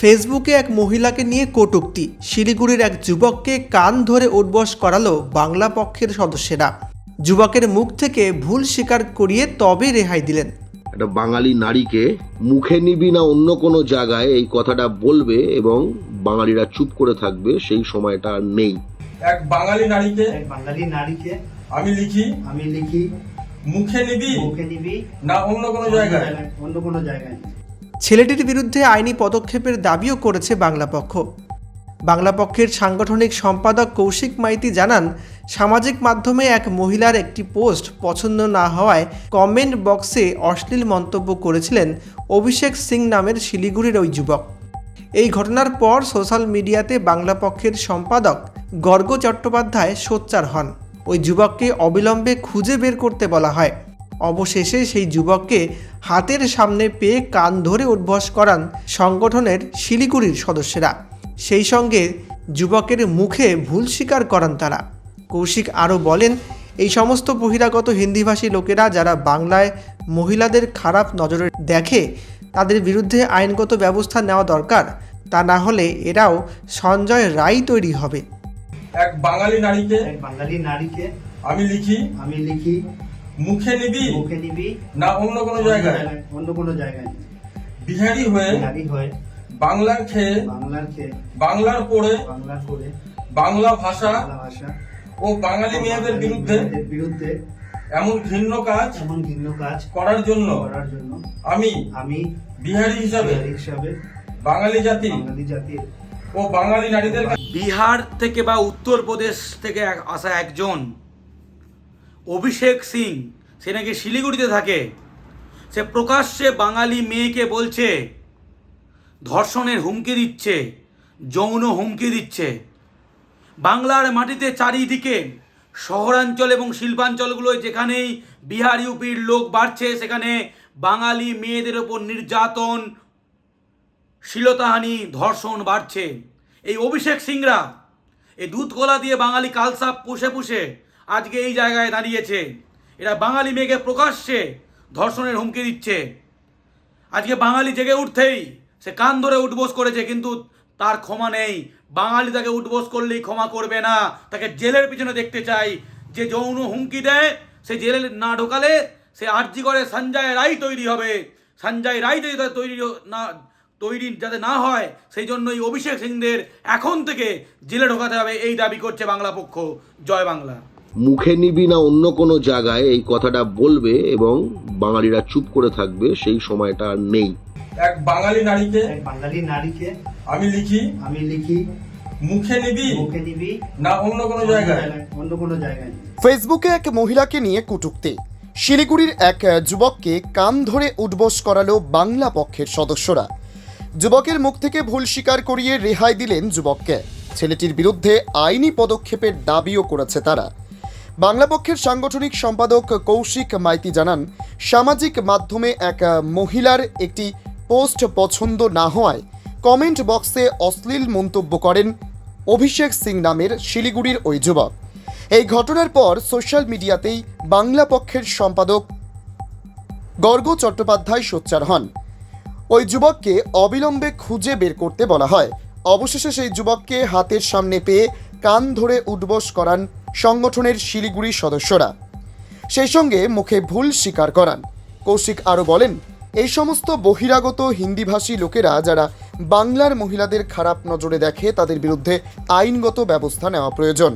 ফেসবুকে এক মহিলাকে নিয়ে কটুক্তি। শিলিগুড়ির এক যুবককে কান ধরে উঠবস করালো বাংলা পক্ষের সদস্যরা। যুবকের মুখ থেকে ভুল স্বীকার করিয়ে তবে রেহাই দিলেন। একটা বাঙালি নারীকে মুখে নিবি না অন্য কোনো জায়গায় এই কথাটা বলবে এবং বাঙালিরা চুপ করে থাকবে সেই সময়টা আর নেই। এক বাঙালি নারীকে এক বাঙালি নারীকে আমি লিখি আমি লিখি মুখে নিবি মুখে নিবি না অন্য কোনো জায়গায় অন্য কোনো জায়গায়। ছেলেটির বিরুদ্ধে আইনি পদক্ষেপের দাবিও করেছে বাংলা পক্ষ। বাংলা পক্ষের সাংগঠনিক সম্পাদক কৌশিক মাইতি জানান, সামাজিক মাধ্যমে এক মহিলার একটি পোস্ট পছন্দ না হওয়ায় কমেন্ট বক্সে অশ্লীল মন্তব্য করেছিলেন অভিষেক সিং নামের শিলিগুড়ির ওই যুবক। এই ঘটনার পর সোশ্যাল মিডিয়াতে বাংলা পক্ষের সম্পাদক গর্গ চট্টোপাধ্যায় সোচ্চার হন। ওই যুবককে অবিলম্বে খুঁজে বের করতে বলা হয়। অবশেষে সেই যুবককে হাতের সামনে পেয়ে কান ধরে উদ্ভস করান সংগঠনের শিলিগুড়ির সদস্যরা। সেই সঙ্গে যুবকের মুখে ভুল স্বীকার করান তারা। কৌশিক আরও বলেন এই সমস্ত বহিরাগত হিন্দিভাষী লোকেরা যারা বাংলায় মহিলাদের খারাপ নজরে দেখে তাদের বিরুদ্ধে আইনগত ব্যবস্থা নেওয়া দরকার তা না হলে এরাও সঞ্জয় রায় তৈরি হবে। এক বাঙালি নারীকে বাঙালি নারীকে আমি লিখি। আমি লিখি। মুখে নিবি? মুখে নিবি? না অন্য কোনো জায়গায়? অন্য কোনো জায়গায়। বিহারি হয়ে নারী হয়ে বাংলার খেয়ে বাংলার খেয়ে বাংলার পড়ে বাংলার পড়ে বাংলা ভাষা বাংলা ভাষা ও বাঙালি মেয়েদের বিরুদ্ধে বিরুদ্ধে এমন ঘৃণ্য কাজ এমন ভিন্ন কাজ করার জন্য করার জন্য আমি আমি বিহারি হিসাবে হিসাবে বাঙালি জাতি বাঙালি জাতির ও বাঙালি নারীদের বিহার থেকে বা উত্তরপ্রদেশ থেকে এক- আসা একজন অভিষেক সিং, সে নাকি শিলিগুড়িতে থাকে। সে প্রকাশ্যে বাঙালি মেয়েকে বলছে, ধর্ষণের হুমকি দিচ্ছে, যৌন হুমকি দিচ্ছে। বাংলার মাটিতে চারিদিকে শহরাঞ্চল এবং শিল্পাঞ্চলগুলোয় যেখানেই বিহার, ইউপির লোক বাড়ছে, সেখানে বাঙালি মেয়েদের ওপর নির্যাতন শ্লীলতাহানি ধর্ষণ বাড়ছে। এই অভিষেক সিংরা, এই দুধ দিয়ে বাঙালি কালসাপ পুষে পুষে আজকে এই জায়গায় দাঁড়িয়েছে। এরা বাঙালি মেয়েকে প্রকাশ্যে ধর্ষণের হুমকি দিচ্ছে। আজকে বাঙালি জেগে উঠতেই সে কান ধরে উঠবোস করেছে, কিন্তু তার ক্ষমা নেই। বাঙালি তাকে উঠবোস করলেই ক্ষমা করবে না। তাকে জেলের পিছনে দেখতে চাই। যে যৌন হুমকি দেয়, সে জেলে না ঢোকালে সে আর্জি করে সঞ্জয় রায় তৈরি হবে। সঞ্জয় রায় যদি তার না, তৈরি যাতে না হয়, সেই জন্য এই অভিষেক সিংদের এখন থেকে জেলে ঢোকাতে হবে, এই দাবি করছে বাংলা পক্ষ। জয় বাংলা। মুখে নিবি না অন্য কোনো জায়গায় এই কথাটা বলবে এবং বাঙালিরা চুপ করে থাকবে সেই সময়টা আর নেই। এক বাঙালি নারীকে এক বাঙালি নারীকে আমি লিখি। আমি লিখি। মুখে নিবি মুখে নিবি না অন্য কোনো জায়গায়? অন্য কোনো জায়গায় ফেসবুকে এক মহিলাকে নিয়ে কটূক্তি। শিলিগুড়ির এক যুবককে কান ধরে উঠবোস করালো বাংলা পক্ষের সদস্যরা। যুবকের মুখ থেকে ভুল স্বীকার করিয়ে রেহাই দিলেন যুবককে। ছেলেটির বিরুদ্ধে আইনি পদক্ষেপের দাবিও করেছে তারা। বাংলা পক্ষের সাংগঠনিক সম্পাদক কৌশিক মাইতি জানান, সামাজিক মাধ্যমে এক মহিলার একটি পোস্ট পছন্দ না হওয়ায় কমেন্ট বক্সে অশ্লীল মন্তব্য করেন অভিষেক সিং নামের শিলিগুড়ির ওই যুবক। এই ঘটনার পর সোশ্যাল মিডিয়াতেই বাংলা পক্ষের সম্পাদক গর্গ চট্টোপাধ্যায় সোচ্চার হন। ওই যুবককে অবিলম্বে খুঁজে বের করতে বলা হয়। অবশেষে সেই যুবককে হাতের সামনে পেয়ে কান ধরে উঠবস করান সংগঠনের শিলিগুড়ি সদস্যরা। সেই সঙ্গে মুখে ভুল স্বীকার করান। কৌশিক আরও বলেন, এই সমস্ত বহিরাগত হিন্দিভাষী লোকেরা যারা বাংলার মহিলাদের খারাপ নজরে দেখে তাদের বিরুদ্ধে আইনগত ব্যবস্থা নেওয়া প্রয়োজন।